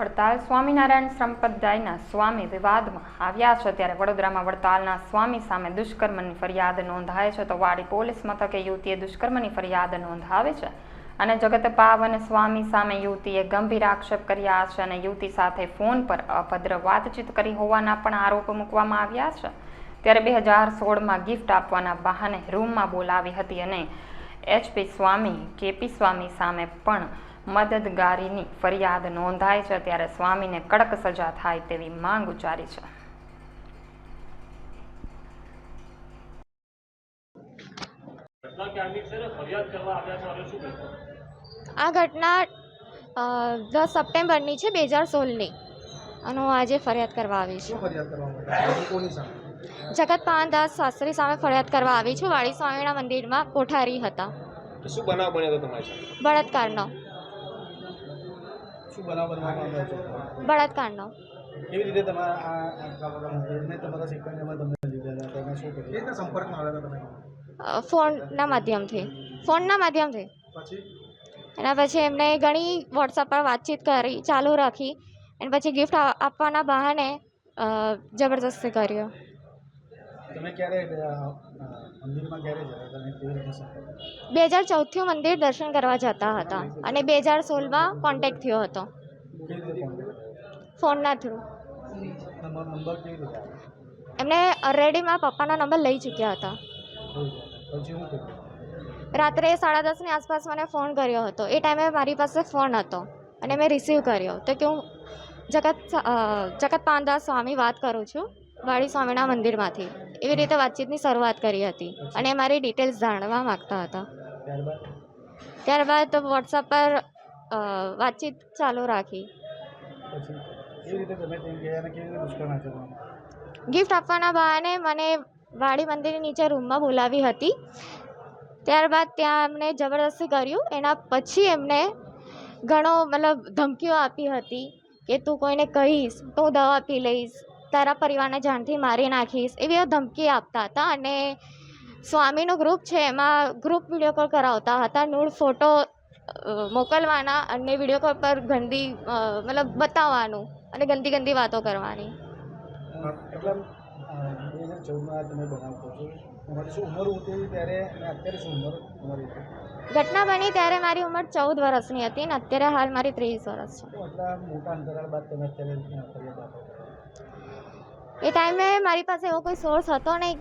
વડતાલ સ્વામિનારાયણ સંપ્રદાયના સ્વામી વિવાદમાં આવ્યા છે ત્યારે વડોદરામાં વડતાલના સ્વામી સામે દુષ્કર્મની ફરિયાદ નોંધાય છે તો વાડી પોલીસ મથકે યુવતીએ દુષ્કર્મની ફરિયાદ નોંધાવી છે અને જગત પાવન સ્વામી સામે યુવતીએ ગંભીર આક્ષેપ કર્યા છે અને યુવતી સાથે ફોન પર અભદ્ર વાતચીત કરી હોવાના પણ આરોપ મૂકવામાં આવ્યા છે. ત્યારે બે હજાર સોળમાં ગિફ્ટ આપવાના બહાને રૂમમાં બોલાવી હતી અને એચપી સ્વામી, કેપી સ્વામી સામે પણ મદદગારીની ફરિયાદ નોંધાય છે ત્યારે સ્વામીને કડક સજા થાય તેવી માંગ ઉચ્ચારી છે. આ ઘટના દસ સપ્ટેમ્બરની છે બે હજાર સોળની. અને હું આજે ફરિયાદ કરવા આવી છું. જગત પાનદાસ શાસ્ત્રી સામે ફરિયાદ કરવા આવી છું. વાળી સ્વામીના મંદિરમાં કોઠારી હતા. શું બનાવ બન્યો હતો તમારી બળાત્કારનો. શું બનાવ બનવા માંગો છો? બળાત્કારનો. કેવી રીતે તમારા આ આટલા તમારા સિકંદરમાં તમને લીધેલા તમે શું કર્યું? એ રીતે સંપર્કમાં આવ્યા તમે? ફોનના માધ્યમથી. ફોનના માધ્યમથી. પછી? એના પછી એમને ઘણી વોટ્સઅપ પર વાતચીત કરી ચાલુ રાખી. અને પછી ગિફ્ટ આપવાના બહાને જબરજસ્તી જબરદસ્તી કર્યો. તમે ક્યારે અ, અ, મંદિરમાં ક્યારે ગયા હતા કેવી રીતે બે હજાર ચૌદથી મંદિર દર્શન કરવા જતા હતા અને બે હજાર સોળમાં કોન્ટેક્ટ થયો હતો. ફોનના થ્રુ એમણે નંબર કેવી રીતે એમને ઓલરેડી મારા પપ્પાનો નંબર લઈ ચૂક્યા હતા. રાત્રે સાડા દસની આસપાસ મને ફોન કર્યો હતો. એ ટાઈમે મારી પાસે ફોન હતો અને મેં રિસીવ કર્યો. તો કે હું જગત જગત પાનદાસ સ્વામી વાત કરું છું. વાડી સ્વામીના મંદિરમાંથી. એવી રીતે વાતચીતની શરૂઆત કરી હતી અને મારી ડિટેલ્સ જાણવા માગતા હતા. ત્યારબાદ તો વોટ્સઅપ પર વાતચીત ચાલુ રાખી. ગિફ્ટ આપવાના બહાને મને વાડી મંદિરની નીચે રૂમમાં બોલાવી હતી. ત્યારબાદ ત્યાં એમને જબરદસ્તી કર્યું. એના પછી એમને ઘણો મતલબ ધમકીઓ આપી હતી કે તું કોઈને કહીશ તો દવા પી લઈશ તારા પરિવારને જાનથી મારી નાખીશ એવી ધમકી આપતા હતા અને સ્વામીનું ગ્રુપ છે એમાં ગ્રુપ વીડિયો કોલ કરાવતા હતા. નૂળ ફોટો મોકલવાના અને વીડિયો કોલ પર ગંદી મતલબ બતાવવાનું અને ગંદી ગંદી વાતો કરવાની. તમે બનાવતો છો. શું ઉંમર હતી ત્યારે અને અત્યારે શું ઉંમર તમારી? ઘટના બની ત્યારે મારી ઉંમર ચૌદ વર્ષની હતી ને અત્યારે હાલ મારી ત્રેવીસ વર્ષ છે. એ ટાઈમે મારી પાસે એવો કોઈ સોર્સ હતો નહીં